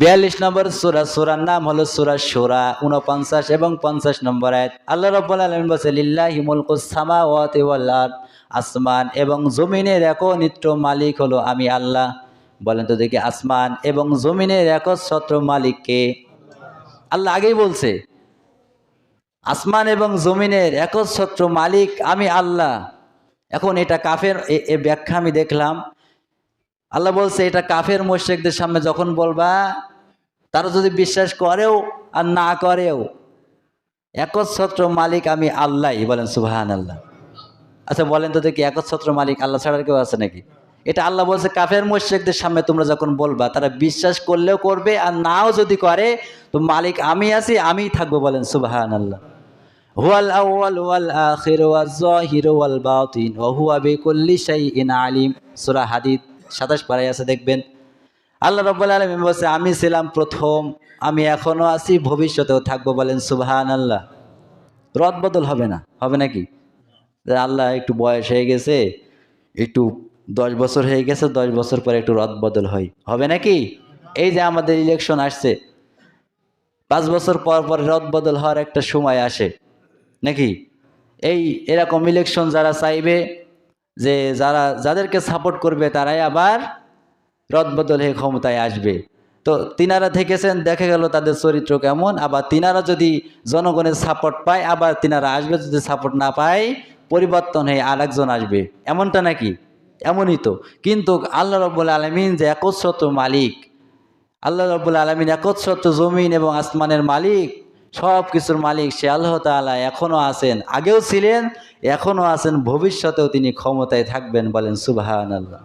বিয়াল্লিশ নম্বর সুরা, সুরার নাম হলো সুরা সুরা উনপঞ্চাশ এবং পঞ্চাশ নম্বর আয়াত। আল্লাহ রব্বুল আলমিন বলছে, লিল্লাহি মুলকুস সামাওয়াতি ওয়াল আসমান এবং জমিনের একনিত্র মালিক হলো আমি আল্লাহ। বলেন তো দেখি, আসমান এবং জমিনের একচ্ছত্র মালিককে আল্লাহ আগেই বলছে, আসমান এবং জমিনের একচ্ছত্র মালিক আমি আল্লাহ। এখন এটা কাফের এ ব্যাখ্যা আমি দেখলাম আল্লাহ বলছে, এটা কাফের মোশেকদের সামনে যখন বলবা, তারা যদি বিশ্বাস করেও আর না করেও, একচ্ছত্র মালিক আমি আল্লাহ বলেন সুবাহান আল্লাহ আচ্ছা বলেন তো দেখি, একচ্ছত্র মালিক আল্লাহ ছাড়া আর কেউ আছে নাকি? এটা আল্লাহ বলছে, কাফের মোশেকদের সামনে তোমরা যখন বলবা, তারা বিশ্বাস করলেও করবে আর নাও যদি করে, তো মালিক আমি আছি, আমিই থাকব বলেন সুবাহান আল্লাহ হুয়াল আউয়াল ওয়াল আখির ওয়াল যাহির ওয়াল আলিম। সূরা হাদিদ 27 পারায় আছে, দেখবেন। আল্লাহ রাব্বুল আলামিন বলছে, আমি ছিলাম প্রথম, আমি এখনও আছি, ভবিষ্যতেও থাকব বলেন সুবাহান আল্লাহ রদ বদল হবে না, হবে নাকি? আল্লাহ একটু বয়স হয়ে গেছে, একটু দশ বছর হয়ে গেছে, দশ বছর পরে একটু রদ বদল হয়, হবে নাকি? এই যে আমাদের ইলেকশন আসছে, পাঁচ বছর পর পর রদ বদল হওয়ার একটা সময় আসে, নাকি? এই এরকম ইলেকশন যারা চাইবে যে যারা, যাদেরকে সাপোর্ট করবে, তারাই আবার রদবদল হয়ে ক্ষমতায় আসবে। তো তিনারা থেকেছেন দেখা গেল তাদের চরিত্র কেমন। আবার তিনারা যদি জনগণের সাপোর্ট পায়, আবার তিনারা আসবে যদি সাপোর্ট না পায়, পরিবর্তন হয়ে আরেকজন আসবে। এমনটা নাকি? এমনই তো। কিন্তু আল্লাহ রব্বুল আলমিন যে একচ্ছত্র মালিক, আল্লাহ রব্বুল আলমিন একচ্ছত্র জমিন এবং আসমানের মালিক সব কিছুর মালিক সে আল্লাহ তালা এখনও আছেন, আগেও ছিলেন এখনও আছেন, ভবিষ্যতেও তিনি ক্ষমতায় থাকবেন বলেন সুবাহ আল্লাহ